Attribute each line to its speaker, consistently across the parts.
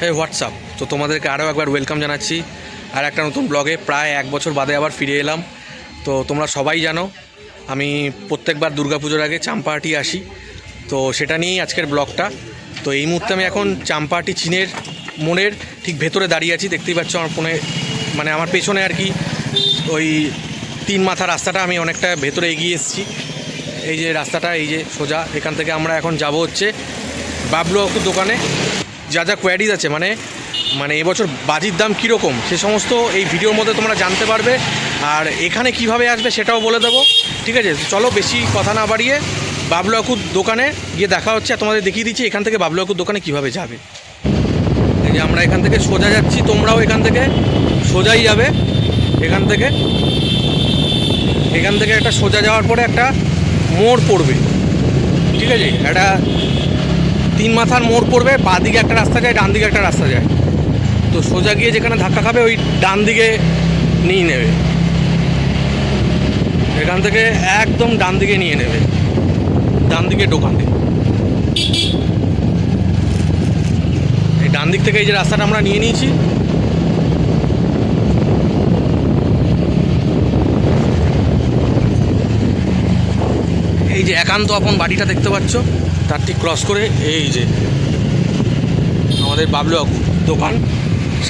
Speaker 1: হে WhatsApp তো তোমাদেরকে আরও একবার ওয়েলকাম জানাচ্ছি। আর একটা নতুন ব্লগে প্রায় এক বছর বাদে আবার ফিরে এলাম। তো তোমরা সবাই জানো, আমি প্রত্যেকবার দুর্গাপুজোর আগে চাম্পাহাটি আসি। তো সেটা নিয়েই আজকের ব্লগটা তো এই মুহূর্তে আমি এখন চাম্পাহাটি চীনের মোড়ের ঠিক ভেতরে দাঁড়িয়ে আছি। দেখতেই পাচ্ছ আমার ফোনে মানে আমার পেছনে আর কি ওই তিন মাথা রাস্তাটা আমি অনেকটা ভেতরে এগিয়ে এসেছি। এই যে রাস্তাটা, এই যে সোজা, এখান থেকে আমরা এখন যাব হচ্ছে বাবলু দোকানে। যা যা কোয়ারিজ আছে মানে মানে এবছর বাজির দাম কীরকম, সে সমস্ত এই ভিডিওর মধ্যে তোমরা জানতে পারবে। আর এখানে কীভাবে আসবে সেটাও বলে দেবো, ঠিক আছে? চলো বেশি কথা না বাড়িয়ে বাবলু কাকুর দোকানে গিয়ে দেখা হচ্ছে, আর তোমাদের দেখিয়ে দিচ্ছি এখান থেকে বাবলু কাকুর দোকানে কীভাবে যাবে। এই যে আমরা এখান থেকে সোজা যাচ্ছি, তোমরাও এখান থেকে সোজাই যাবে, এখান থেকে। এখান থেকে একটা সোজা যাওয়ার পরে একটা মোড় পড়বে, ঠিক আছে? একটা তিন মাথার মোড় পড়বে বাঁ দিকে একটা রাস্তা যায় ডান দিকে একটা রাস্তা যায়। তো সোজা গিয়ে যেখানে ধাক্কা খাবে, ওই ডান দিকে নিয়ে নেবে। এখান থেকে একদম ডান দিকে নিয়ে নেবে। ডান দিকে দোকানে এই ডান দিক থেকে এই যে রাস্তাটা আমরা নিয়ে নিয়েছি। এই যে একান্ত আপন বাড়িটা দেখতে পাচ্ছ। তার ঠিক ক্রস করে এই যে আমাদের বাবলু কাকু দোকান,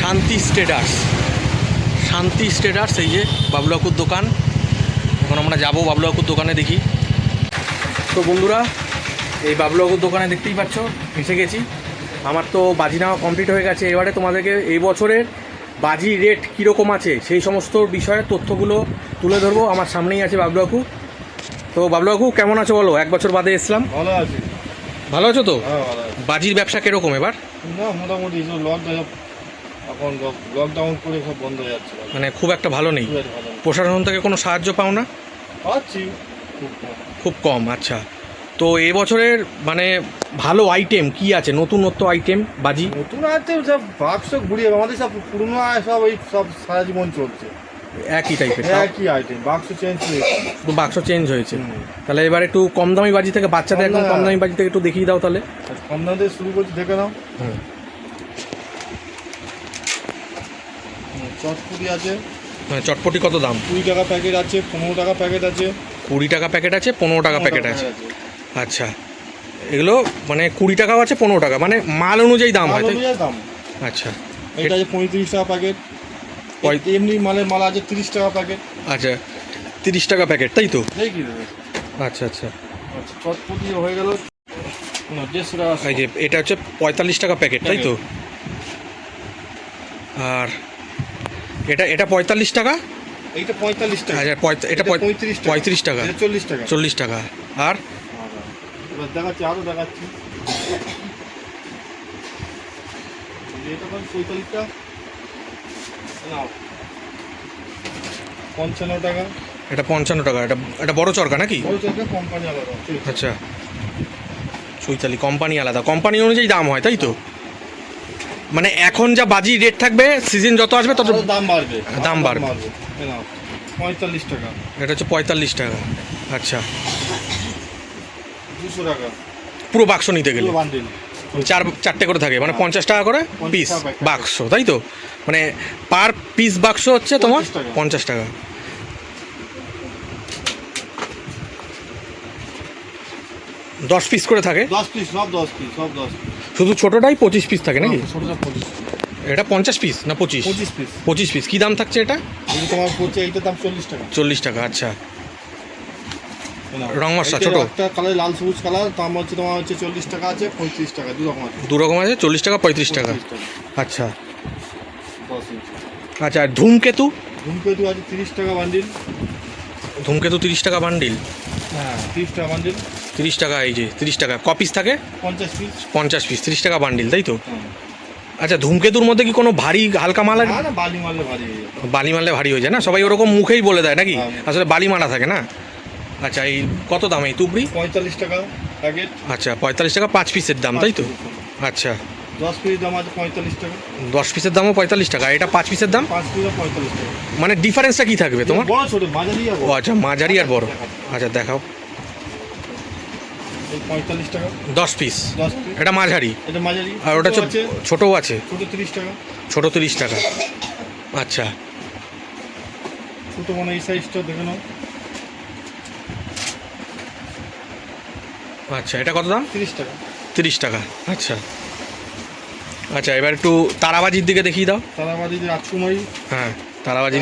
Speaker 1: শান্তি স্টেডার্স। শান্তি স্টেডার্স, এই যে বাবলু আকুর দোকান। এখন আমরা যাব বাবলু কাকুর দোকানে দেখি। তো বন্ধুরা, এই বাবলু কাকুর দোকানে দেখতেই পাচ্ছ এসে গেছি। আমার তো বাজি নেওয়া কমপ্লিট হয়ে গেছে। এবারে তোমাদেরকে এই বছরের বাজি রেট কীরকম আছে, সেই সমস্ত বিষয়ে তথ্যগুলো তুলে ধরবো। আমার সামনেই আছে বাবলু কাকু তো বাবলু কাকু কেমন আছো বলো? এক বছর বাদে এসলাম।
Speaker 2: ভালো আছি।
Speaker 1: ভালো আছো তো?
Speaker 2: হ্যাঁ
Speaker 1: বাজির ব্যবসা কীরকম এবার?
Speaker 2: না মোটামুটি লকডাউন এখন লকডাউন করে সব বন্ধ হয়ে যাচ্ছে।
Speaker 1: মানে খুব একটা ভালো নেই। প্রশাসন থেকে কোনো সাহায্য পাও না?
Speaker 2: পাচ্ছি খুব কম।
Speaker 1: আচ্ছা। তো এবছরের মানে ভালো আইটেম কি আছে? নতুনত্ব আইটেম বাজি?
Speaker 2: নতুন আছে সব বাক্স ঘুরিয়ে আমাদের সব পুরনো সব এই সব সারা জীবন চলছে।
Speaker 1: একই টাইপের
Speaker 2: একই আইটেম বাক্স চেঞ্জ হয়েছে
Speaker 1: তো বাক্স চেঞ্জ হয়েছে। তাহলে এবার একটু কম দামি বাজি থেকে বাচ্চাদের একদম কম
Speaker 2: দামি
Speaker 1: বাজি থেকে একটু দেখিয়ে দাও তাহলে।
Speaker 2: কম দাম দিয়ে শুরু করছি দেখে নাও।
Speaker 1: হুম,
Speaker 2: আছে।
Speaker 1: হ্যাঁ চটপটি কত দাম?
Speaker 2: কুড়ি টাকা প্যাকেট আছে পনেরো টাকা প্যাকেট আছে।
Speaker 1: কুড়ি টাকা প্যাকেট আছে পনেরো টাকা প্যাকেট আছে। আচ্ছা এগুলো মানে কুড়ি টাকাও আছে পনেরো টাকা মানে মাল অনুযায়ী দাম হয়
Speaker 2: দাম।
Speaker 1: আচ্ছা।
Speaker 2: এটা আছে পঁয়ত্রিশ টাকা প্যাকেট
Speaker 1: পঁয়-
Speaker 2: এমনি মালের মাল আছে তিরিশ টাকা প্যাকেট
Speaker 1: আচ্ছা তিরিশ টাকা প্যাকেট তাই তো? আচ্ছা আচ্ছা।
Speaker 2: আচ্ছা চটপটি হয়ে গেল। দেড়শো টাকা
Speaker 1: যে এটা হচ্ছে পঁয়তাল্লিশ টাকা প্যাকেট তাই তো? আর এটা এটা পঁয়তাল্লিশ টাকা?
Speaker 2: এইটা পঁয়তাল্লিশ টাকা।
Speaker 1: আচ্ছা এটা পঁয়-
Speaker 2: পঁয়ত্রিশ টাকা।
Speaker 1: পঁয়ত্রিশ টাকা।
Speaker 2: চল্লিশ টাকা।
Speaker 1: চল্লিশ টাকা। আর?
Speaker 2: দেখাচ্ছি আরও দেখাচ্ছি। এটা পঁয়তাল্লিশ টাকা। নাও। পঞ্চান্ন টাকা।
Speaker 1: এটা পঞ্চান্ন টাকা এটা এটা বড় চরকা নাকি?
Speaker 2: বড় টাকা কোম্পানি আলাদা
Speaker 1: আচ্ছা। চৈতালি কোম্পানি আলাদা। কোম্পানি অনুযায়ী দাম হয় তাই তো? মানে এখন যা বাজি রেট থাকবে সিজন যত আসবে তত
Speaker 2: দাম বাড়বে।
Speaker 1: দাম বাড়বে।
Speaker 2: পঁয়তাল্লিশ টাকা।
Speaker 1: এটা হচ্ছে পঁয়তাল্লিশ টাকা। আচ্ছা।
Speaker 2: দুশো টাকা।
Speaker 1: পুরো বাক্স নিতে গেলে।
Speaker 2: বান্ডিল
Speaker 1: চার চারটে করে থাকে মানে পঞ্চাশ টাকা করে পিস বাক্স তাই তো? মানে পার পিস বাক্স হচ্ছে তোমার
Speaker 2: পঞ্চাশ টাকা।
Speaker 1: দশ পিস করে থাকে?
Speaker 2: দশ পিস সব দশ পিস সব দশ
Speaker 1: শুধু ছোটোটাই পঁচিশ পিস থাকে নাকি?
Speaker 2: ছোটটা পঁচিশ
Speaker 1: এটা পঞ্চাশ পিস না পঁচিশ?
Speaker 2: পঁচিশ পিস
Speaker 1: পঁচিশ পিস কী দাম থাকছে এটা?
Speaker 2: তোমার পড়ছে এইটার দাম চল্লিশ টাকা।
Speaker 1: চল্লিশ টাকা আচ্ছা। রং মশলা, ছোট?
Speaker 2: একটা কালার লাল সবুজ কালার দাম হচ্ছে তোমার হচ্ছে চল্লিশ টাকা আছে পঁয়ত্রিশ টাকা দু রকম আছে।
Speaker 1: দু রকম আছে চল্লিশ টাকা পঁয়ত্রিশ টাকা। আচ্ছা। আচ্ছা আর ধূমকেতু?
Speaker 2: ধূমকেতু আছে তিরিশ টাকা বান্ডিল।
Speaker 1: ধূমকেতু তিরিশ টাকা বান্ডিল?
Speaker 2: হ্যাঁ তিরিশ টাকা বান্ডিল।
Speaker 1: তিরিশ টাকা এই যে তিরিশ টাকা। ক পিস থাকে?
Speaker 2: পঞ্চাশ পিস
Speaker 1: পঞ্চাশ পিস তিরিশ টাকা বান্ডিল তাই তো?
Speaker 2: হ্যাঁ।
Speaker 1: আচ্ছা ধূমকেতুর মধ্যে কি কোনো ভারী হালকা মাল?
Speaker 2: বালি মারলে ভারী হয়ে
Speaker 1: বালি মারলে ভারী হয়ে যায় না? সবাই ওরকম মুখেই বলে দেয় নাকি?
Speaker 2: হ্যাঁ।
Speaker 1: আসলে বালি মারা থাকে না? আচ্ছা এই কত দাম এই তুবড়ি?
Speaker 2: পঁয়তাল্লিশ টাকা প্যাকেট।
Speaker 1: আচ্ছা পঁয়তাল্লিশ টাকা পাঁচ পিসের দাম তাই তো? আচ্ছা।
Speaker 2: দশ পিস দাম আছে পঁয়তাল্লিশ টাকা।
Speaker 1: দশ পিসের দামও পঁয়তাল্লিশ টাকা এটা পাঁচ পিসের দাম?
Speaker 2: পাঁচ পিস পঁয়তাল্লিশ টাকা।
Speaker 1: মানে ডিফারেন্সটা কি থাকবে তোমার?
Speaker 2: বড় ছোট মাঝারি আর
Speaker 1: ও আচ্ছা মাঝারি আর বড়। আচ্ছা দেখাও।
Speaker 2: পঁয়তাল্লিশ টাকা।
Speaker 1: দশ পিস?
Speaker 2: দশ পিস।
Speaker 1: এটা মাঝারি?
Speaker 2: এটা মাঝারি।
Speaker 1: আর ওটা ছোটও আছে?
Speaker 2: ছোটো তিরিশ টাকা।
Speaker 1: ছোটো তিরিশ টাকা। আচ্ছা।
Speaker 2: ছোটো মানে এই সাইজটা দেখে নাও।
Speaker 1: আচ্ছা এটা কত দাম?
Speaker 2: তিরিশ টাকা।
Speaker 1: তিরিশ টাকা আচ্ছা। আচ্ছা এবার একটু তারাবাজির দিকে দেখিয়ে দাও।
Speaker 2: তারাবাজি রাজকুমারী।
Speaker 1: হ্যাঁ তারাবাজি।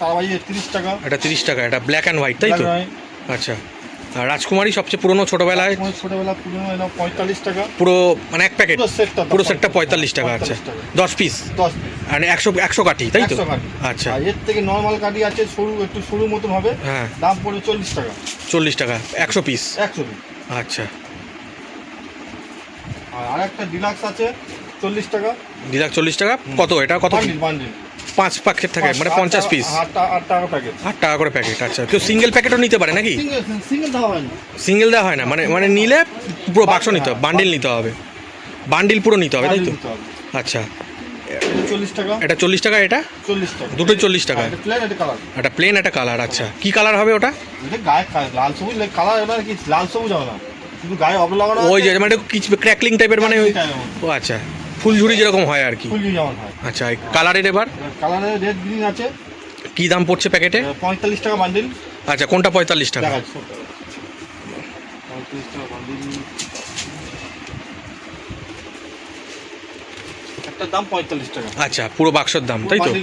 Speaker 2: তারাবাজি তিরিশ টাকা।
Speaker 1: এটা তিরিশ টাকা এটা ব্ল্যাক অ্যান্ড হোয়াইট তাই তো? আচ্ছা আর রাজকুমারী সবচেয়ে পুরনো ছোটোবেলায়?
Speaker 2: ছোটবেলা পুরনো পঁয়তাল্লিশ টাকা।
Speaker 1: পুরো মানে এক প্যাকেট?
Speaker 2: পুরো সেটটা
Speaker 1: পঁয়তাল্লিশ টাকা আচ্ছা। দশ পিস
Speaker 2: দশ পিস
Speaker 1: আর একশো একশো কাঠি তাই তো? আচ্ছা।
Speaker 2: এর থেকে নর্মাল কাঠি আছে সরু একটু সরু মতন হবে।
Speaker 1: হ্যাঁ।
Speaker 2: দাম পড়বে চল্লিশ টাকা।
Speaker 1: চল্লিশ টাকা একশো পিস
Speaker 2: একশো পিস
Speaker 1: আচ্ছা।
Speaker 2: আর আরেকটা ডিলাক্স আছে চল্লিশ টাকা।
Speaker 1: ডিলাক্স চল্লিশ টাকা? কত এটা? কত
Speaker 2: বান্ডিল
Speaker 1: পাঁচ প্যাকেট থাকে মানে পঞ্চাশ পিস
Speaker 2: আট টাকা প্যাকেট
Speaker 1: আট টাকা করে প্যাকেট আচ্ছা। কেউ সিঙ্গেল প্যাকেটও নিতে পারে নাকি?
Speaker 2: সিঙ্গেল সিঙ্গেল দেওয়া হয় না
Speaker 1: সিঙ্গেল দেওয়া হয় না মানে মানে নিলে পুরো বাক্স নিতে হবে বান্ডিল নিতে হবে। বান্ডিল পুরো নিতে হবে তাই তো? আচ্ছা।
Speaker 2: চল্লিশ টাকা।
Speaker 1: এটা চল্লিশ টাকা এটা?
Speaker 2: চল্লিশ টাকা।
Speaker 1: দুটোই 40 টাকা।
Speaker 2: প্লেন এটা কালার
Speaker 1: একটা প্লেন একটা কালার আচ্ছা। কি কালার হবে ওটা?
Speaker 2: গায়ে লাল সবুজ কালার এবার কি লাল সবুজ হবে না। গায়ে অব লাগানো
Speaker 1: ওই যে মানে কিছু ক্র্যাকলিং টাইপের মানে ওই ও আচ্ছা। ফুলঝুরি যেরকম হয় আর কি।
Speaker 2: যেমন হয়।
Speaker 1: আচ্ছা কালারের এবার?
Speaker 2: কালারের রেড গ্রিন আছে।
Speaker 1: কি দাম পড়ছে প্যাকেটে
Speaker 2: পঁয়তাল্লিশ টাকা বান্ডিল
Speaker 1: আচ্ছা কোনটা পঁয়তাল্লিশ টাকা
Speaker 2: দেখাচ্ছি পঁয়ত্রিশ টাকা বান্ডিল একটা দাম পঁয়তাল্লিশ টাকা।
Speaker 1: আচ্ছা পুরো বাক্সের দাম তাই তো?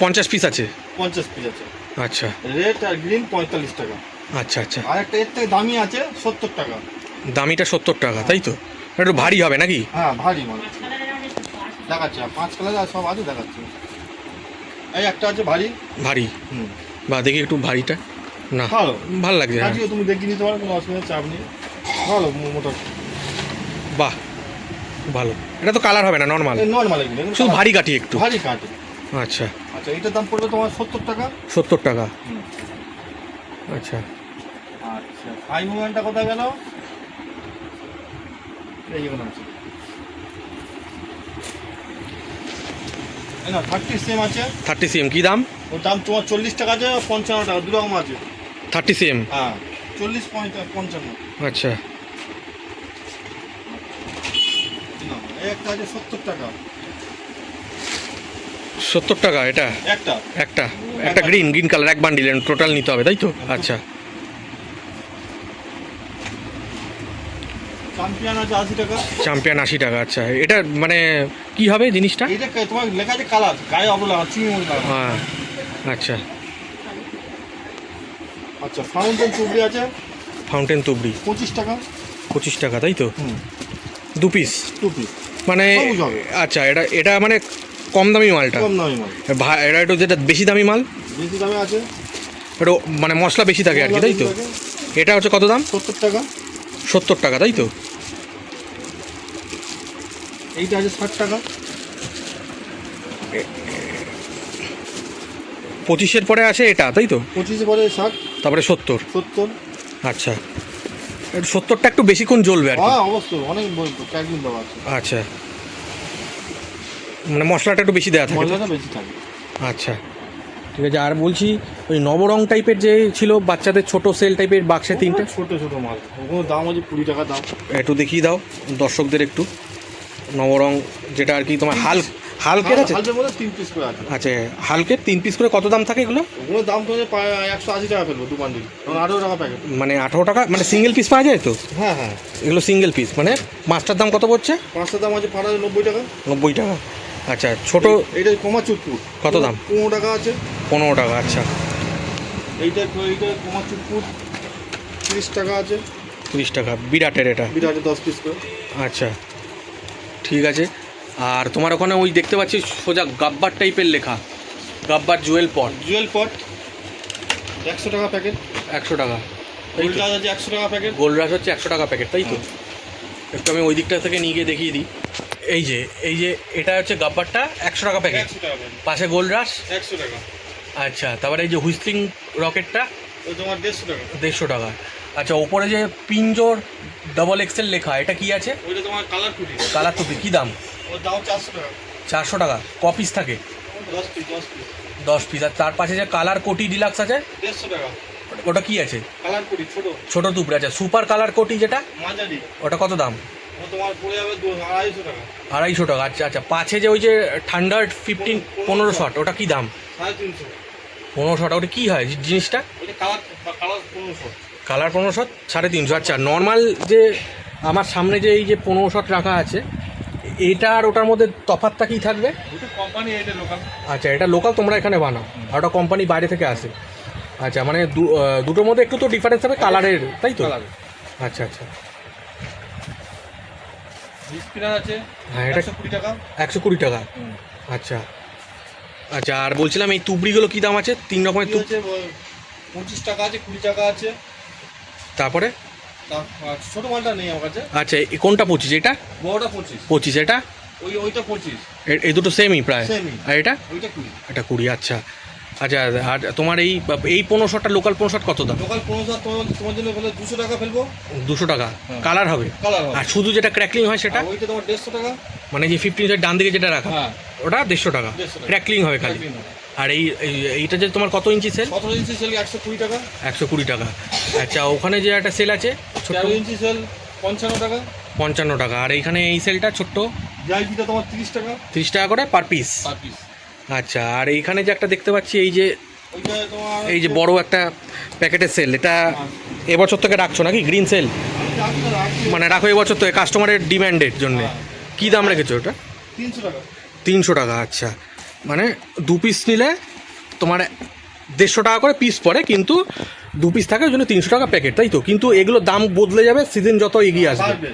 Speaker 1: পঞ্চাশ পিস আছে?
Speaker 2: পঞ্চাশ পিস আছে।
Speaker 1: আচ্ছা।
Speaker 2: রেড আর গ্রিন পঁয়তাল্লিশ টাকা।
Speaker 1: আচ্ছা আচ্ছা।
Speaker 2: আর একটা এর থেকে দামি আছে সত্তর টাকা।
Speaker 1: দামিটা সত্তর টাকা তাই তো? একটু ভারী হবে নাকি?
Speaker 2: হ্যাঁ ভারী মানে দেখাচ্ছি পাঁচ কালার আর সব আছে দেখাচ্ছি। এই একটা আছে ভারী।
Speaker 1: ভারী?
Speaker 2: হুম।
Speaker 1: বা দেখি একটু ভারীটা। না
Speaker 2: ভালো।
Speaker 1: ভালো লাগছে হ্যাঁ।
Speaker 2: তুমি দেখিয়ে নিতে পারো কোনো অসুবিধা চাপ নেই। ভালো মো- মোটা।
Speaker 1: বাহ। ভালো। এটা তো কালার হবে না নর্মাল
Speaker 2: নর্মাল
Speaker 1: শুধু ভারী কাঠি একটু?
Speaker 2: ভারী কাটে
Speaker 1: আচ্ছা।
Speaker 2: আচ্ছা এটার দাম পড়বে তোমার সত্তর টাকা?
Speaker 1: সত্তর টাকা। আচ্ছা।
Speaker 2: আচ্ছা ফাইভ ওয়ানটা কোথায় গেল? এই আছে। না থার্টি সেম আছে।
Speaker 1: থার্টি সিএম কী দাম?
Speaker 2: ওর দাম তোমার চল্লিশ টাকা আছে পঞ্চান্ন টাকা দু রকম আছে।
Speaker 1: থার্টি সিএম
Speaker 2: হ্যাঁ চল্লিশ পঞ্চান্ন।
Speaker 1: আচ্ছা
Speaker 2: না, এই একটা আছে সত্তর টাকা।
Speaker 1: সত্তর টাকা এটা?
Speaker 2: একটা।
Speaker 1: একটা একটা গ্রিন গ্রিন কালার এক বান্ডিল টোটাল নিতে হবে তাই তো? আচ্ছা।
Speaker 2: চ্যাম্পিয়ন আশি টাকা।
Speaker 1: আচ্ছা। এটা মানে কি হবে জিনিসটা?
Speaker 2: এইটা তোমার লেখা আছে কালার গায়ে অবলা
Speaker 1: হ্যাঁ আচ্ছা।
Speaker 2: আচ্ছা ফাউন্টেন আছে।
Speaker 1: ফাউন্টেন তুবড়ি।
Speaker 2: পঁচিশ টাকা।
Speaker 1: পঁচিশ টাকা তাই তো?
Speaker 2: হুম।
Speaker 1: দু পিস
Speaker 2: টু পিস
Speaker 1: মানে আচ্ছা এটা এটা মানে কম দামি মালটা?
Speaker 2: কম দামি মাল।
Speaker 1: এটা একটু যেটা বেশি দামি মাল?
Speaker 2: বেশি দামে আছে।
Speaker 1: একটু মানে মশলা বেশি থাকে আর কি তাই তো? এটা হচ্ছে কত দাম?
Speaker 2: সত্তর টাকা।
Speaker 1: সত্তর টাকা তাই তো?
Speaker 2: এইটা আছে ষাট টাকা।
Speaker 1: পঁচিশের পরে আছে এটা তাই তো?
Speaker 2: পঁচিশের পরে ষাট।
Speaker 1: তারপরে সত্তর।
Speaker 2: সত্তর।
Speaker 1: আচ্ছা। সত্তরটা একটু বেশিক্ষণ জ্বলবে আর
Speaker 2: হ্যাঁ অবশ্যই অনেক দেওয়া আছে।
Speaker 1: আচ্ছা। মানে মশলাটা একটু বেশি দেওয়া থাকে?
Speaker 2: মশলাটা বেশি থাকে।
Speaker 1: আচ্ছা। ঠিক আছে আর বলছি ওই নবরং টাইপের যে ছিল বাচ্চাদের ছোট সেল টাইপের বাক্সে তিনটে?
Speaker 2: ছোট ছোট মাল। ওগুলো দাম আছে কুড়ি টাকা দাম।
Speaker 1: একটু দেখিয়ে দাও দর্শকদের একটু। নবরং যেটা আর কি তোমার হাল হালকের আছে?
Speaker 2: বলে তিন পিস করে আছে।
Speaker 1: আচ্ছা হালকের তিন পিস করে কত দাম থাকে এগুলো?
Speaker 2: ওগুলো দাম তো একশো আশি টাকা ফেলব দু বান্ডিল। তখন আঠেরো টাকা প্যাকেট
Speaker 1: মানে আঠারো টাকা মানে সিঙ্গেল পিস পাওয়া যায় তো?
Speaker 2: হ্যাঁ হ্যাঁ।
Speaker 1: এগুলো সিঙ্গেল পিস মানে মাছটার দাম কত পড়ছে?
Speaker 2: পাঁচটা দাম আছে পাড়া নব্বই টাকা।
Speaker 1: নব্বই টাকা। আচ্ছা ছোট
Speaker 2: এইটা কমা চুটপুর
Speaker 1: কত দাম?
Speaker 2: পনেরো টাকা আছে।
Speaker 1: পনেরো টাকা আচ্ছা।
Speaker 2: এইটা এইটা কমা চুটপুর তিরিশ টাকা আছে।
Speaker 1: তিরিশ টাকা বিরাটের এটা।
Speaker 2: বিরাটে দশ পিস করে।
Speaker 1: আচ্ছা ঠিক আছে। আর তোমার ওখানে ওই দেখতে পাচ্ছি সোজা গাব্বার টাইপের লেখা। গাব্বার জুয়েল পট
Speaker 2: জুয়েল পট একশো টাকা প্যাকেট
Speaker 1: একশো টাকা। তো?
Speaker 2: গোল্ডাস একশো টাকা প্যাকেট
Speaker 1: গোলরাস হচ্ছে একশো টাকা প্যাকেট তাই তো? একটু আমি ওই দিকটা থেকে নিয়ে গিয়ে দেখিয়ে দিই। এই যে এই যে এটা হচ্ছে গাব্বারটা একশো টাকা প্যাকেট পাশে গোলরাস
Speaker 2: একশো টাকা।
Speaker 1: আচ্ছা তারপরে এই যে হুইস্লিং রকেটটা
Speaker 2: তোমার দেড়শো টাকা।
Speaker 1: দেড়শো টাকা। আচ্ছা ওপরে যে পিঞ্জোর ডবল এক্সেল লেখা এটা কি আছে?
Speaker 2: ওইটা তোমার কালার কুটি।
Speaker 1: কালার টুপি কী দাম?
Speaker 2: চারশো টাকা।
Speaker 1: কপিস থাকে?
Speaker 2: দশ পিস
Speaker 1: আর তার পাশে যে কালার কোটি ডিলাক্স আছে? ওটা কি আছে?
Speaker 2: ছোট।
Speaker 1: তুবড়ি আচ্ছা সুপার কালার কোটি যেটা? ওটা কত দাম?
Speaker 2: আড়াইশো টাকা।
Speaker 1: আচ্ছা আচ্ছা। পাঁচে যে ওই যে থান্ডার ফিফটিন পনেরো শট ওটা কি দাম? পনেরো শট ওটা কি হয় জিনিসটা?
Speaker 2: কালার
Speaker 1: পনেরো শট সাড়ে তিনশো। আচ্ছা নর্মাল যে আমার সামনে যে এই যে পনেরো শট রাখা আছে এটা আর ওটার মধ্যে তফাতটা কি থাকবে?
Speaker 2: কোম্পানি এটা লোকাল
Speaker 1: আচ্ছা এটা লোকাল তোমরা এখানে বানাও আর ওটা কোম্পানি বাইরে থেকে আসে। আচ্ছা মানে দুটোর মধ্যে একটু তো ডিফারেন্স হবে কালারের তাই তো? আচ্ছা আচ্ছা।
Speaker 2: আছে
Speaker 1: হ্যাঁ এটা
Speaker 2: একশো কুড়ি টাকা।
Speaker 1: আচ্ছা। আচ্ছা আর বলছিলাম এই তুবড়িগুলো কী দাম আছে? তিন রকমের
Speaker 2: কি
Speaker 1: তুব
Speaker 2: হচ্ছে পঁচিশ টাকা আছে কুড়ি টাকা আছে।
Speaker 1: তারপরে?
Speaker 2: ছোট মালটা নেই আমার কাছে।
Speaker 1: আচ্ছা কোনটা পঁচিশ? এটা?
Speaker 2: বড়টা পঁচিশ।
Speaker 1: পঁচিশ এটা?
Speaker 2: ওই ওইটা পঁচিশ।
Speaker 1: এই দুটো সেমই প্রায়? আর এটা?
Speaker 2: ওইটা কুড়ি।
Speaker 1: এটা কুড়ি আচ্ছা। আচ্ছা আর তোমার এই এই পনেরো শটটা লোকাল পনেরো শট কত দাম?
Speaker 2: লোকাল পনেরো তোমার তোমার জন্য বলে দুশো টাকা ফেলব।
Speaker 1: দুশো টাকা।
Speaker 2: হ্যাঁ।
Speaker 1: কালার হবে? আর শুধু যেটা ক্র্যাকলিং হয় সেটা?
Speaker 2: ওইটা তোমার দেড়শো টাকা।
Speaker 1: মানে যে ফিফটিন ডান দিকে যেটা রাখা?
Speaker 2: হ্যাঁ।
Speaker 1: ওটা দেড়শো টাকা। ক্র্যাকলিং হবে খালি। আর এই এই- এইটা যে তোমার কত ইঞ্চি সেল
Speaker 2: কত ইঞ্চি সেল একশো কুড়ি টাকা।
Speaker 1: একশো কুড়ি টাকা। আচ্ছা ওখানে যে একটা সেল আছে
Speaker 2: তেরো ইঞ্চি সেল পঞ্চান্ন টাকা।
Speaker 1: পঞ্চান্ন টাকা। আর এইখানে এই সেলটা ছোট্ট?
Speaker 2: জিআইপিটা তোমার তিরিশ টাকা।
Speaker 1: তিরিশ টাকা করে পার পিস
Speaker 2: পার পিস
Speaker 1: আচ্ছা আর এইখানে যে একটা দেখতে পাচ্ছি এই যে এই যে বড় একটা প্যাকেটের সেল এটা এবছর থেকে রাখছো নাকি? গ্রিন সেল। মানে রাখো এবছর থেকে কাস্টমারের ডিম্যান্ডের জন্য। কী দাম রেখেছো ওটা?
Speaker 2: তিনশো টাকা।
Speaker 1: তিনশো টাকা আচ্ছা। মানে দু পিস নিলে তোমার দেড়শো টাকা করে পিস পড়ে কিন্তু দু পিস থাকে ওই জন্য তিনশো টাকা প্যাকেট তাই তো? কিন্তু এগুলোর দাম বদলে যাবে সিজন যত এগিয়ে আসবে।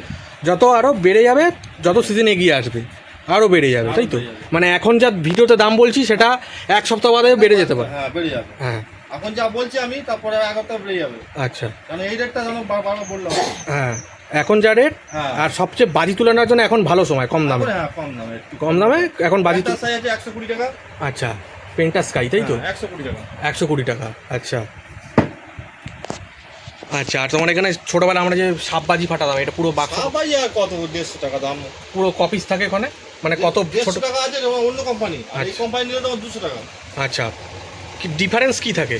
Speaker 1: যত আরও বেড়ে যাবে যত সিজন এগিয়ে আসবে আরও বেড়ে যাবে তাই তো? মানে এখন যা ভিডিওতে দাম বলছি সেটা এক সপ্তাহ বাদে বেড়ে যেতে পারে।
Speaker 2: হ্যাঁ
Speaker 1: হ্যাঁ।
Speaker 2: এখন যা বলছি আমি তারপরে এক সপ্তাহ বেড়ে যাবে।
Speaker 1: আচ্ছা।
Speaker 2: কারণ এই রেটটা যেন বারবার বললাম।
Speaker 1: হ্যাঁ। এখন যা রেট
Speaker 2: হ্যাঁ।
Speaker 1: আর সবচেয়ে বাজি তুলানোর জন্য এখন ভালো সময় কম দামে।
Speaker 2: হ্যাঁ কম দামে
Speaker 1: কম। দামে এখন বাজি
Speaker 2: একশো কুড়ি টাকা।
Speaker 1: আচ্ছা পেন্টার স্কাই তাই তো?
Speaker 2: হ্যাঁ, একশো কুড়ি টাকা।
Speaker 1: একশো কুড়ি টাকা আচ্ছা। আচ্ছা আর তোমার এখানে ছোটোবেলা আমরা যে সাপ বাজি ফাটাতাম এটা পুরো বাক্স
Speaker 2: আর কত? দেড়শো টাকা দাম।
Speaker 1: পুরো কপিস থাকে ওখানে? মানে কত ছোট
Speaker 2: টাকা আছে অন্য কোম্পানি আর এই
Speaker 1: আচ্ছা।
Speaker 2: কোম্পানি নিলে তোমার দুশো টাকা।
Speaker 1: আচ্ছা। কি ডিফারেন্স কি থাকে?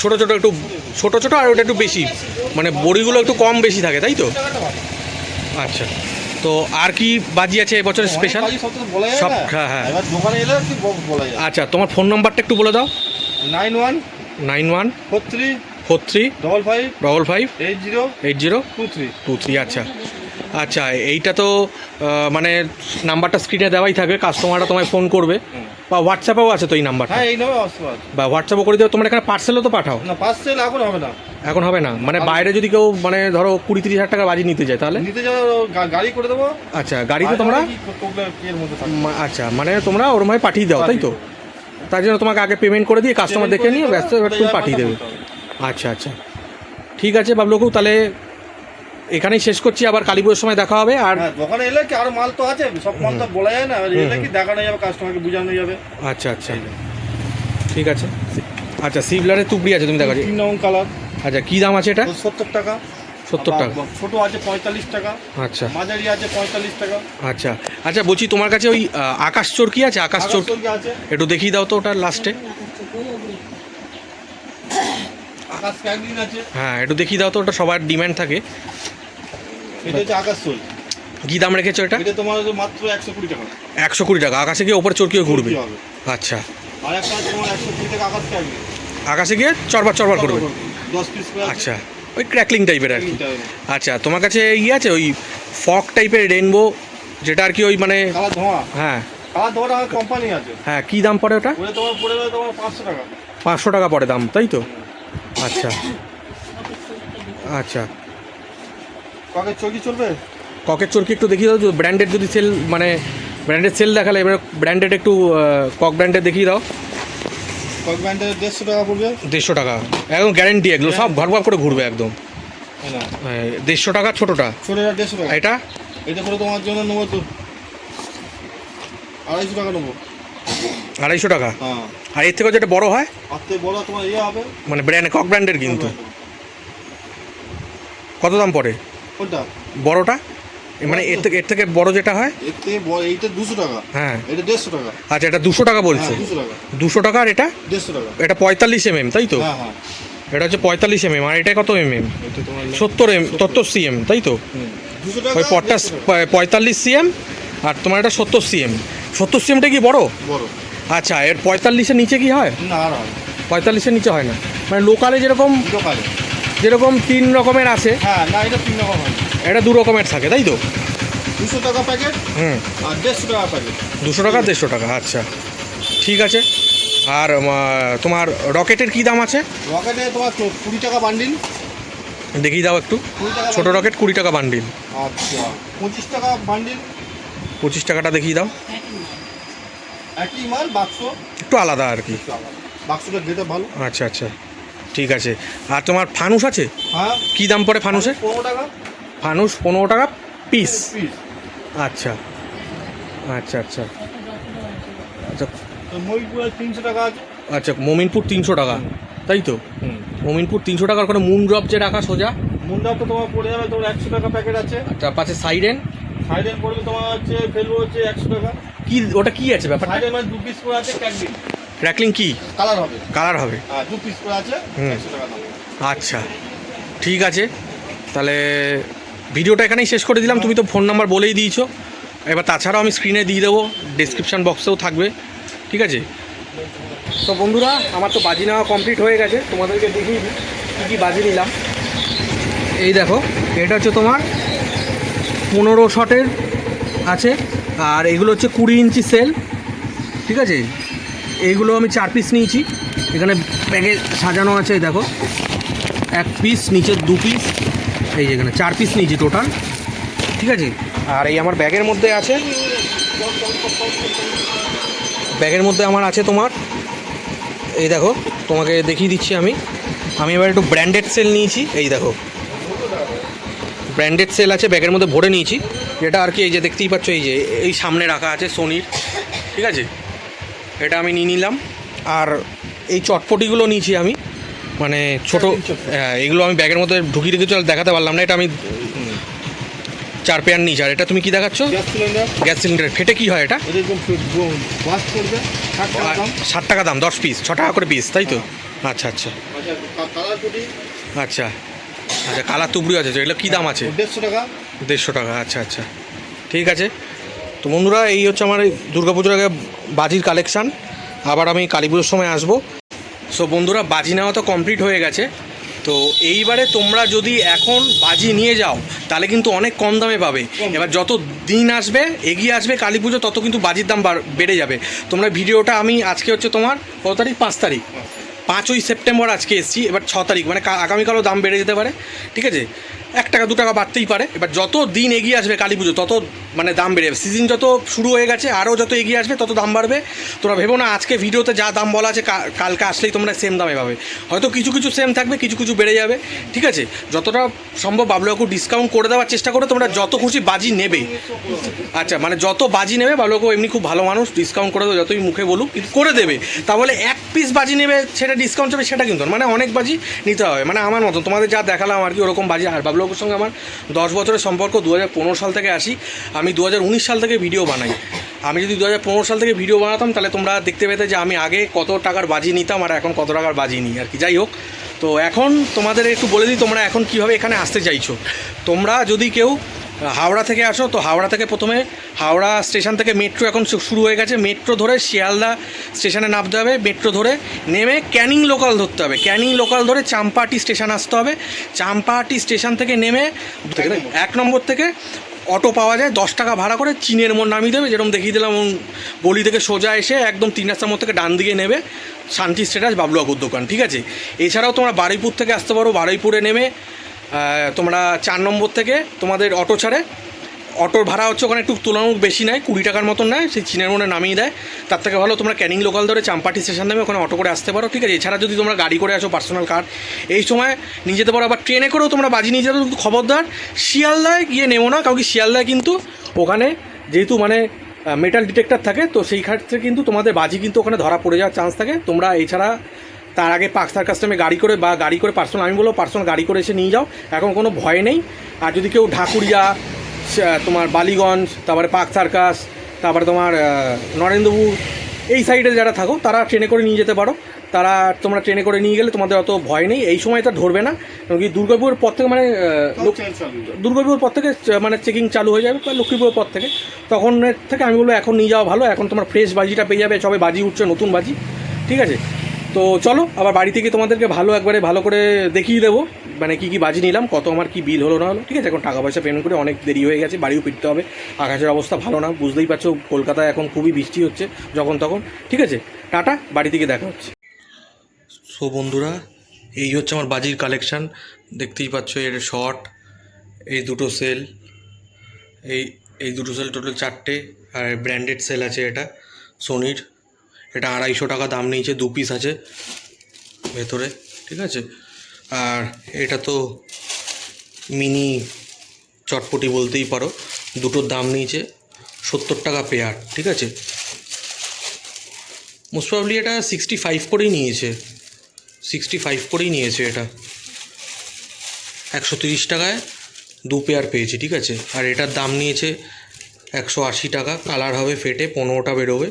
Speaker 1: ছোট ছোট একটু ছোট ছোট আর ওটা একটু বেশি। মানে বড়িগুলো একটু কম বেশি থাকে তাই তো? আচ্ছা। তো আর কি বাজি আছে এবছর স্পেশাল
Speaker 2: সব।
Speaker 1: হ্যাঁ, হ্যাঁ। আচ্ছা তোমার ফোন নাম্বারটা একটু বলে দাও।
Speaker 2: Nine one
Speaker 1: nine one
Speaker 2: four three
Speaker 1: four three
Speaker 2: double five
Speaker 1: double five
Speaker 2: eight zero
Speaker 1: eight zero
Speaker 2: two three.
Speaker 1: Two three আচ্ছা। আচ্ছা এইটা তো মানে নাম্বারটা স্ক্রিনে দেওয়াই থাকবে কাস্টমাররা তোমায় ফোন করবে। বা হোয়াটসঅ্যাপেও আছে তো এই নাম্বারটা?
Speaker 2: হ্যাঁ এই নামে আসতে
Speaker 1: বা হোয়াটসঅ্যাপও করে দেবে তোমরা এখানে পার্সেলও তো পাঠাও?
Speaker 2: না পাঁচ সেল এখন হবে না।
Speaker 1: এখন হবে না? মানে বাইরে যদি কেউ মানে ধরো কুড়ি তিরিশ হাজার টাকা বাজি নিতে যায় তাহলে?
Speaker 2: নিতে যাও গাড়ি করে দেবো।
Speaker 1: আচ্ছা গাড়িতে তোমরা?
Speaker 2: মধ্যে
Speaker 1: আচ্ছা মানে তোমরা ওর ওরমভাবে পাঠিয়ে দাও তাই তো? তার জন্য তোমাকে আগে পেমেন্ট করে দিয়ে কাস্টমার দেখে নিয়ে ব্যস্ত তুমি পাঠিয়ে দেবে। আচ্ছা আচ্ছা। ঠিক আছে বাবলুকু তাহলে এখানেই শেষ করছি আবার কালী পুজোর সময় দেখা হবে আর
Speaker 2: হ্যাঁ দোকানে এলে কি আরও মাল তো আছে সব মাল তো বলা যায় না এলে কি দেখানো যাবে কাস্টমারকে বোঝানো যাবে।
Speaker 1: আচ্ছা আচ্ছা। ঠিক আছে। আচ্ছা সিভলারের তুবড়ি আছে তুমি দেখো
Speaker 2: তিন রকম কালার
Speaker 1: আচ্ছা কী দাম আছে এটা?
Speaker 2: সত্তর টাকা।
Speaker 1: সত্তর টাকা।
Speaker 2: ছোট আছে পঁয়তাল্লিশ টাকা।
Speaker 1: আচ্ছা।
Speaker 2: মাঝারি আছে পঁয়তাল্লিশ টাকা।
Speaker 1: আচ্ছা। আচ্ছা বলছি তোমার কাছে ওই আকাশ চরকি আছে? আকাশ চরকি
Speaker 2: আছে।
Speaker 1: একটু দেখিয়ে দাও তো ওটা লাস্টে হ্যাঁ একটু দেখিয়ে দাও তো ওটা সবার ডিমান্ড থাকে।
Speaker 2: এটা হচ্ছে আকাশ সোল
Speaker 1: কী দাম রেখেছো এটা?
Speaker 2: এটা তোমার মাত্র একশো কুড়ি টাকা।
Speaker 1: একশো কুড়ি টাকা। আকাশে গিয়ে ওপরে চরকিও ঘুরবে। আচ্ছা।
Speaker 2: আর একটা তোমার একশো কুড়ি টাকা আকাশ
Speaker 1: গিয়ে চরবার চরবার করবে।
Speaker 2: দশ পিস
Speaker 1: আচ্ছা। ওই ক্র্যাকলিং টাইপের আর কি। আচ্ছা তোমার কাছে ইয়ে আছে? ওই ফক টাইপের রেনবো যেটা আর কি ওই মানে হ্যাঁ।
Speaker 2: কোম্পানি আছে।
Speaker 1: হ্যাঁ কী দাম পড়ে ওটা?
Speaker 2: পাঁচশো টাকা।
Speaker 1: পাঁচশো টাকা পড়ে দাম তাই তো? আচ্ছা। আচ্ছা।
Speaker 2: কাকে চৌকি চলবে?
Speaker 1: ককের চরকি একটু দেখিয়ে দাও ব্র্যান্ডেড যদি সেল মানে ব্র্যান্ডেড সেল দেখালে এবার ব্র্যান্ডেড একটু কক ব্র্যান্ডেড দেখিয়ে দাও।
Speaker 2: কক ব্যান্ডের দেড়শো টাকা পড়বে।
Speaker 1: দেড়শো টাকা। একদম গ্যারেন্টি এগুলো সব ঘর ঘর করে ঘুরবে একদম। দেড়শো টাকা ছোটোটা।
Speaker 2: ছোটোটা দেড়শো টাকা।
Speaker 1: এটা?
Speaker 2: এটা করে তোমার জন্য নেব তো। আড়াইশো টাকা নেব।
Speaker 1: আড়াইশো টাকা?
Speaker 2: হ্যাঁ।
Speaker 1: আর এর থেকেও যেটা বড় হয়?
Speaker 2: আর থেকে বড় তোমার ইয়ে হবে?
Speaker 1: মানে ব্র্যান্ড কক ব্র্যান্ডের কিন্তু। কত দাম পড়ে?
Speaker 2: কোনটা?
Speaker 1: বড়টা? মানে এর থেকে এর থেকে বড় যেটা হয়?
Speaker 2: এর থেকে বড় এইটা দুশো টাকা।
Speaker 1: হ্যাঁ।
Speaker 2: এটা দেড়শো টাকা।
Speaker 1: আচ্ছা এটা দুশো টাকা বলছো।
Speaker 2: হ্যাঁ দুশো টাকা।
Speaker 1: আর এটা?
Speaker 2: দেড়শো টাকা।
Speaker 1: এটা পঁয়তাল্লিশ এম তাই তো?
Speaker 2: হ্যাঁ হ্যাঁ।
Speaker 1: এটা হচ্ছে পঁয়তাল্লিশ এম আর এটা কত এম এম সত্তর এম সত্তর সিএম তাই তো? ওই
Speaker 2: টাকা।
Speaker 1: পঁয়তাল্লিশ সিএম আর তোমার এটা সত্তর সিএম সত্তর সিএমটা কি বড়?
Speaker 2: বড়।
Speaker 1: আচ্ছা এর পঁয়তাল্লিশের নিচে কি হয়?
Speaker 2: না
Speaker 1: পঁয়তাল্লিশের নিচে হয় না। মানে লোকালে যেরকম
Speaker 2: দোকানে
Speaker 1: যেরকম তিন রকমের আছে
Speaker 2: হ্যাঁ না এটা তিন রকম হয়
Speaker 1: এটা দু রকমের থাকে তাই তো?
Speaker 2: দুশো টাকা প্যাকেট
Speaker 1: হুম।
Speaker 2: আর দেড়শো টাকা প্যাকেট
Speaker 1: দুশো টাকা দেড়শো টাকা আচ্ছা। ঠিক আছে। আর তোমার রকেটের কি দাম আছে?
Speaker 2: রকেটে তোমার কুড়ি টাকা বান্ডিল
Speaker 1: দেখিয়ে দাও একটু। ছোটো রকেট কুড়ি টাকা বান্ডিল
Speaker 2: আচ্ছা। পঁচিশ টাকা বান্ডিল
Speaker 1: পঁচিশ টাকাটা দেখিয়ে দাও।
Speaker 2: একই মাল বাক্স।
Speaker 1: একটু আলাদা আর কি।
Speaker 2: বাক্সটা যেটা ভালো।
Speaker 1: আচ্ছা আচ্ছা। ঠিক আছে। আর তোমার ফানুস আছে?
Speaker 2: হ্যাঁ।
Speaker 1: কি দাম পড়ে ফানুসের?
Speaker 2: পনেরো টাকা।
Speaker 1: ফানুস পনেরো টাকা পিস
Speaker 2: পিস
Speaker 1: আচ্ছা। আচ্ছা আচ্ছা। আচ্ছা।
Speaker 2: তিনশো টাকা
Speaker 1: আচ্ছা মোমিনপুর তিনশো টাকা। তাই তো?
Speaker 2: হুম।
Speaker 1: মোমিনপুর তিনশো টাকার করে মুন ড্রপ যে রাখা সোজা?
Speaker 2: মুন ড্রপ তো তোমার পড়ে যাবে তোমার একশো টাকা প্যাকেট আছে।
Speaker 1: তার পাশে সাইডেন
Speaker 2: সাইডেন পড়বে তোমার হচ্ছে ফেলব হচ্ছে একশো টাকা।
Speaker 1: কি ওটা কি আছে ব্যাপারটা?
Speaker 2: সাইডেন মানে দু পিস করে আছে ক্যাকডিন
Speaker 1: র্যাকলিং কি?
Speaker 2: কালার হবে।
Speaker 1: কালার হবে।
Speaker 2: হ্যাঁ দু পিস করে আছে
Speaker 1: আচ্ছা ঠিক আছে। তাহলে ভিডিওটা এখানেই শেষ করে দিলাম। তুমি তো ফোন নাম্বার বলেই দিয়েছ। এবার তাছাড়াও আমি স্ক্রিনে দিয়ে দেবো। ডিসক্রিপশান বক্সেও থাকবে। ঠিক আছে? তো বন্ধুরা আমার তো বাজি নেওয়া কমপ্লিট হয়ে গেছে। তোমাদেরকে দেখিয়ে দিই কী কী বাজি নিলাম। এই দেখো এটা হচ্ছে তোমার পনেরো শটের আছে। আর এগুলো হচ্ছে কুড়ি ইঞ্চি সেল ঠিক আছে? এইগুলো আমি চার পিস নিয়েছি। এখানে ব্যাগে সাজানো আছে দেখো। এক পিস নিচে দু পিস এই যে এখানে চার পিস নিয়েছি টোটাল ঠিক আছে? আর এই আমার ব্যাগের মধ্যে আছে। ব্যাগের মধ্যে আমার আছে তোমার। এই দেখো, তোমাকে দেখিয়ে দিচ্ছি আমি। আমি এবার একটু ব্র্যান্ডেড সেল নিয়েছি। এই দেখো। ব্র্যান্ডেড সেল আছে ব্যাগের মধ্যে ভরে নিয়েছি। যেটা আর কি এই যে দেখতেই পাচ্ছ, এই যে এই সামনে রাখা আছে সোনির ঠিক আছে? এটা আমি নিয়ে নিলাম। আর এই চটপটিগুলো নিয়েছি আমি। মানে ছোট হ্যাঁ এগুলো আমি ব্যাগের মধ্যে ঢুকিয়ে রেখেছি দেখাতে পারলাম না। এটা আমি চার পেয়ার নিয়েছি। আর এটা তুমি কি দেখাচ্ছ?
Speaker 2: Gas cylinder.
Speaker 1: ফেটে কি হয় এটা?
Speaker 2: ষাট টাকা দাম।
Speaker 1: দশ পিস ছ টাকা করে পিস তাই তো? আচ্ছা আচ্ছা।
Speaker 2: আচ্ছা
Speaker 1: আচ্ছা। আচ্ছা কালার তুবড়ি আছে। এগুলো কী দাম আছে?
Speaker 2: দেড়শো টাকা।
Speaker 1: দেড়শো টাকা আচ্ছা আচ্ছা। ঠিক আছে। তো বন্ধুরা, এই হচ্ছে আমার এই দুর্গাপুজোর আগে বাজির কালেকশান আবার আমি কালী পুজোর সময় আসব। সো বন্ধুরা, বাজি নেওয়া তো কমপ্লিট হয়ে গেছে। তো এইবারে তোমরা যদি এখন বাজি নিয়ে যাও, তাহলে কিন্তু অনেক কম দামে পাবে। এবার যত দিন আসবে, এগিয়ে আসবে কালী পুজো তত কিন্তু বাজির দাম বেড়ে যাবে। তোমরা ভিডিওটা আমি আজকে হচ্ছে তোমার, কত তারিখ? পাঁচ তারিখ। পাঁচই সেপ্টেম্বর আজকে এসেছি। এবার ছ তারিখ মানে আগামীকালও দাম বেড়ে যেতে পারে। ঠিক আছে? এক টাকা, দু টাকা বাড়তেই পারে। এবার যত দিন এগিয়ে আসবে কালী পুজো, তত মানে দাম বেড়ে যাবে। সিজন যত শুরু হয়ে গেছে, আরও যত এগিয়ে আসবে, তত দাম বাড়বে। তোমরা ভেবো না, আজকে ভিডিওতে যা দাম বলা আছে কালকে আসলেই তোমরা সেম দামে পাবে। হয়তো কিছু কিছু সেম থাকবে, কিছু কিছু বেড়ে যাবে। ঠিক আছে? যতটা সম্ভব বাবলুকাকু ডিসকাউন্ট করে দেওয়ার চেষ্টা করে, তোমরা যত খুশি বাজি নেবে। আচ্ছা মানে যত বাজি নেবে বাবলুকাকু এমনি খুব ভালো মানুষ ডিসকাউন্ট করে দেবে যতই মুখে বলুক করে দেবে। তাহলে এক পিস বাজি নেবে, সেটা ডিসকাউন্ট হবে, সেটা কিন্তু মানে অনেক বাজি নিতে হবে। মানে আমার মতন, তোমাদের যা দেখালাম আর কি, ওরকম বাজি আর বাবলুকাকুর সঙ্গে আমার দশ বছরের সম্পর্ক দু হাজার পনেরো সাল থেকে আসি। আমি দু হাজার উনিশ সাল থেকে ভিডিও বানাই। আমি যদি দু হাজার পনেরো সাল থেকে ভিডিও বানাতাম, তাহলে তোমরা দেখতে পেতে যে আমি আগে কত টাকার বাজি নিতাম আর এখন কত টাকার বাজি নিই আর কি। যাই হোক, তো এখন তোমাদের একটু বলে দিই, তোমরা এখন কীভাবে এখানে আসতে চাইছো। তোমরা যদি কেউ হাওড়া থেকে আসো, তো হাওড়া থেকে প্রথমে হাওড়া স্টেশন থেকে মেট্রো এখন শুরু হয়ে গেছে। মেট্রো ধরে শিয়ালদা স্টেশনে নামতে হবে, মেট্রো ধরে নেমে ক্যানিং লোকাল ধরতে হবে। ক্যানিং লোকাল ধরে চাম্পাহাটি স্টেশন আসতে হবে। চাম্পাহাটি স্টেশন থেকে নেমে এক নম্বর থেকে অটো পাওয়া যায়, দশ টাকা ভাড়া করে চীনের মোড় নামিয়ে দেবে। যেরকম দেখিয়ে দিলাম বলি থেকে সোজা এসে একদম তিন রাস্তার মোড় থেকে ডান দিকে নেবে শান্তি স্টেটাস বাবলু আকুর দোকান, ঠিক আছে? এছাড়াও তোমরা বারুইপুর থেকে আসতে পারো, বারুইপুরে নেমে তোমরা চার নম্বর থেকে তোমাদের অটো ছাড়ে। অটোর ভাড়া হচ্ছে ওখানে একটু তুলনামূলক বেশি নেয়, কুড়ি টাকার মতন নেয়, সেই চীনের মনে নামিয়ে দেয়। তার থেকে ভালো তোমরা ক্যানিং লোকাল ধরে চাম্পাটি স্টেশন নেমে ওখানে অটো করে আসতে পারো, ঠিক আছে? এছাড়া যদি তোমরা গাড়ি করে আসো পার্সোনাল কার এই সময় নিয়ে যেতে পারো আবার ট্রেনে করেও তোমরা বাজি নিয়ে কিন্তু খবরদার শিয়ালদায় গিয়ে নেব না, কারণ কি শিয়ালদায় কিন্তু ওখানে যেহেতু মানে মেটাল ডিটেক্টর থাকে, তো সেই ক্ষেত্রে কিন্তু তোমাদের বাজি কিন্তু ওখানে ধরা পড়ে যাওয়ার চান্স থাকে। তোমরা এছাড়া তার আগে পাক্সার কাস্টমে গাড়ি করে বা গাড়ি করে পার্সোনাল আমি বলব পার্সোনাল গাড়ি করে এসে নিয়ে যাও এখন কোনো ভয় নেই। আর যদি কেউ ঢাকুরিয়া তোমার বালিগঞ্জ তারপরে পার্ক সার্কাস তারপরে তোমার নরেন্দ্রপুর এই সাইডে যারা থাকো তারা ট্রেনে করে নিয়ে যেতে পারো। তারা তোমরা ট্রেনে করে নিয়ে গেলে তোমাদের অত ভয় নেই এই সময়টা ধরবে না। কি দুর্গাপুরের পর থেকে মানে দুর্গাপুরের পর থেকে মানে চেকিং চালু হয়ে যাবে বা লক্ষ্মীপুরের পর থেকে। তখন থেকে আমি বলব এখন নিয়ে যাওয়া ভালো এখন তোমার ফ্রেশ বাজিটা পেয়ে যাবে সবে বাজি উঠছে নতুন বাজি। ঠিক আছে? তো চলো, আবার বাড়ি থেকে তোমাদেরকে ভালো একবারে ভালো করে দেখিয়ে দেবো মানে কী কী বাজি নিলাম, কত আমার কি বিল হলো না হলো, ঠিক আছে? এখন টাকা পয়সা পেমেন্ট করে অনেক দেরি হয়ে গেছে, বাড়িও ফিরতে হবে, আকাশের অবস্থা ভালো না, বুঝতেই পারছ, কলকাতায় এখন খুবই বৃষ্টি হচ্ছে, যখন তখন, ঠিক আছে? টাটা, বাড়ি থেকে দেখা হচ্ছে। সো বন্ধুরা, এই হচ্ছে আমার বাজির কালেকশান দেখতেই পাচ্ছ এর শর্ট এই দুটো সেল এই এই দুটো সেল টোটাল চারটে, আর ব্র্যান্ডেড সেল আছে এটা সোনির এটা আড়াইশো টাকা দাম নিয়েছে, দু পিস আছে ভেতরে, ঠিক আছে? আর এটা তো মিনি চটপটি বলতেই পারো, দুটোর দাম নিয়েছে সত্তর টাকা পেয়ার ঠিক আছে? মোস্ট প্রবলি এটা সিক্সটি ফাইভ করেই নিয়েছে সিক্সটি ফাইভ করেই নিয়েছে এটা। একশো তিরিশ টাকায় দু পেয়ার পেয়েছি, ঠিক আছে? আর এটার দাম নিয়েছে একশো আশি টাকা কালার হবে ফেটে, পনেরোটা বেরোবে।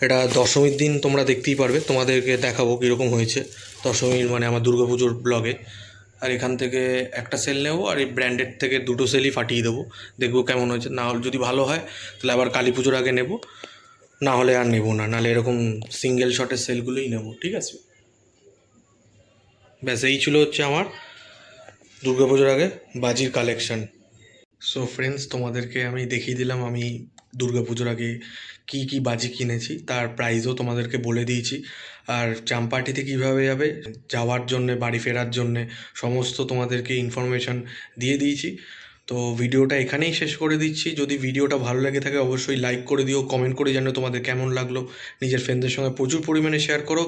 Speaker 1: এটা দশমীর দিন তোমরা দেখতেই পারবে। তোমাদেরকে দেখাবো কীরকম হয়েছে দশমীর মানে আমার দুর্গা পুজোর ব্লগে আর এখান থেকে একটা সেল নেব আর এই ব্র্যান্ডেড থেকে দুটো সেলই ফাটিয়ে দেবো। দেখব কেমন হয়েছে। না হলে যদি ভালো হয়, তাহলে আবার কালী পুজোর আগে নেব। না হলে আর নেব না। নাহলে এরকম সিঙ্গেল শটের সেলগুলোই নেব, ঠিক আছে? ব্যাস, এই ছিল হচ্ছে আমার দুর্গা পুজোর আগে বাজির কালেকশন সো ফ্রেন্ডস তোমাদেরকে আমি দেখিয়ে দিলাম, আমি দুর্গাপুজোর আগে কী কী বাজি কিনেছি, তার প্রাইসও তোমাদেরকে বলে দিয়েছি। আর চাম্পাটিতে কীভাবে যাবে, যাওয়ার জন্যে, বাড়ি ফেরার জন্যে, সমস্ত তোমাদেরকে ইনফরমেশন দিয়ে দিয়েছি। তো ভিডিওটা এখানেই শেষ করে দিচ্ছি। যদি ভিডিওটা ভালো লেগে থাকে, অবশ্যই লাইক করে দিও কমেন্ট করে জানো তোমাদের কেমন লাগল। নিজের ফ্রেন্ডদের সঙ্গে প্রচুর পরিমাণে শেয়ার করো।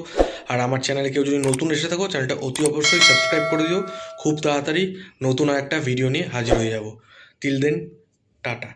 Speaker 1: আর আমার চ্যানেলে কেউ যদি নতুন এসে থাকো চ্যানেলটা অতি অবশ্যই সাবস্ক্রাইব করে দিও। খুব তাড়াতাড়ি নতুন একটা ভিডিও নিয়ে হাজির হয়ে যাব। Till then tata.